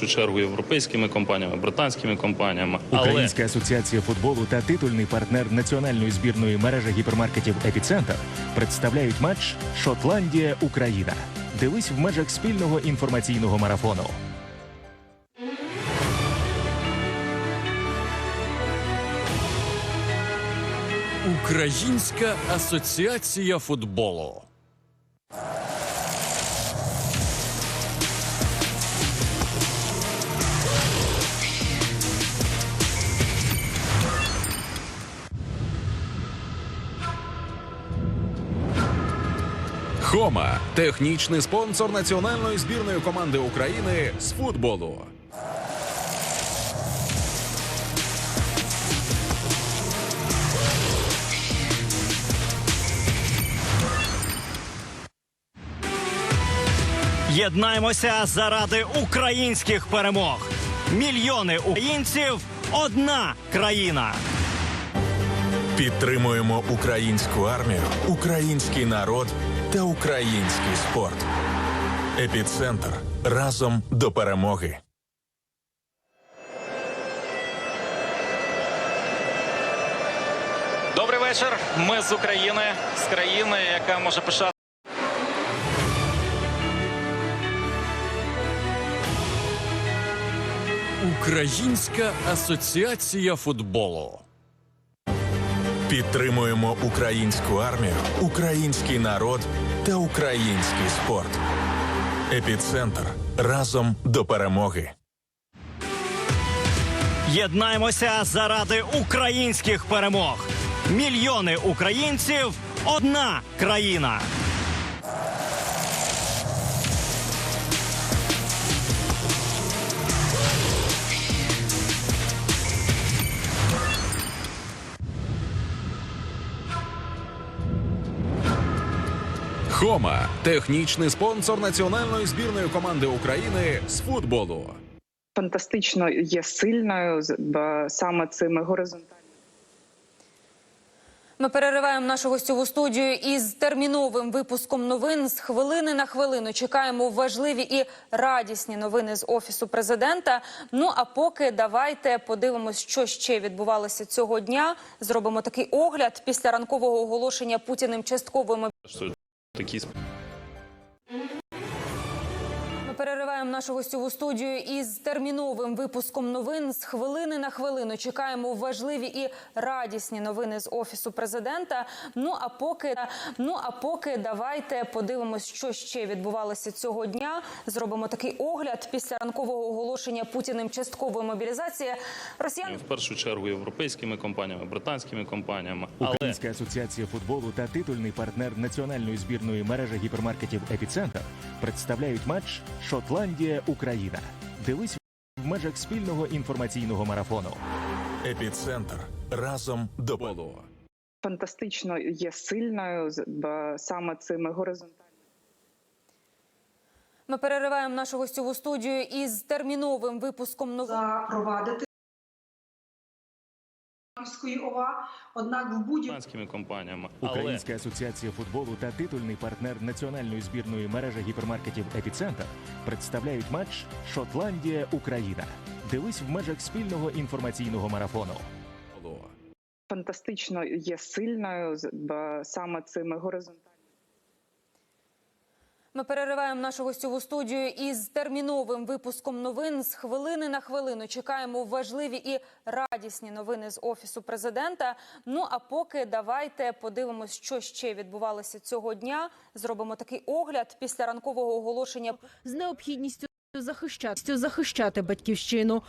першу чергу європейськими компаніями, британськими компаніями. Але Українська асоціація футболу та титульний партнер національної збірної мережі гіпермаркетів Епіцентр представляють матч Шотландія-Україна. Дивись в межах спільного інформаційного марафону. Українська асоціація футболу. Хома технічний спонсор національної збірної команди України з футболу. Єднаємося заради українських перемог. Мільйони українців одна країна. Підтримуємо українську армію, український народ та український спорт. Епіцентр разом до перемоги. Добрий вечір. Ми з України, з країни, яка може пишати. Українська асоціація футболу. Підтримуємо українську армію, український народ та український спорт. Епіцентр разом до перемоги. Єднаємося заради українських перемог. Мільйони українців одна країна. Хома технічний спонсор національної збірної команди України з футболу. фантастично є сильною з- саме цими горизонтальними. Ми перериваємо нашу гостьову студію із терміновим випуском новин. З хвилини на хвилину чекаємо важливі і радісні новини з офісу президента. Ну а поки давайте подивимось, що ще відбувалося цього дня. Зробимо такий огляд після ранкового оголошення Путіним мобілізації. Такі перериваємо нашу гостьову студію із терміновим випуском новин. З хвилини на хвилину чекаємо важливі і радісні новини з офісу президента. Ну а поки ну а поки давайте подивимось, що ще відбувалося цього дня. Зробимо такий огляд після ранкового оголошення Путіним часткової мобілізації. Росіяни в першу чергу європейськими компаніями, британськими компаніями. Але Українська асоціація футболу та титульний партнер національної збірної мережі гіпермаркетів Епіцентр представляють матч Шотландія-Україна. Дивись в межах спільного інформаційного марафону. Епіцентр разом до перемоги. фантастично є сильною з- саме цими горизонтальними. ми перериваємо нашу гостьову студію із терміновим випуском новин. запровадити Київської ОВА, однак в будь-якими компаніями. Українська асоціація футболу та титульний партнер національної збірної мережі гіпермаркетів Епіцентр представляють матч Шотландія-Україна. Дивись в межах спільного інформаційного марафону. фантастично є сильною саме цими горизонтальними. Ми перериваємо нашу гостьову студію із терміновим випуском новин. З хвилини на хвилину чекаємо важливі і радісні новини з офісу президента. Ну а поки давайте подивимось, що ще відбувалося цього дня. Зробимо такий огляд після ранкового оголошення з необхідністю захищати захищати батьківщину.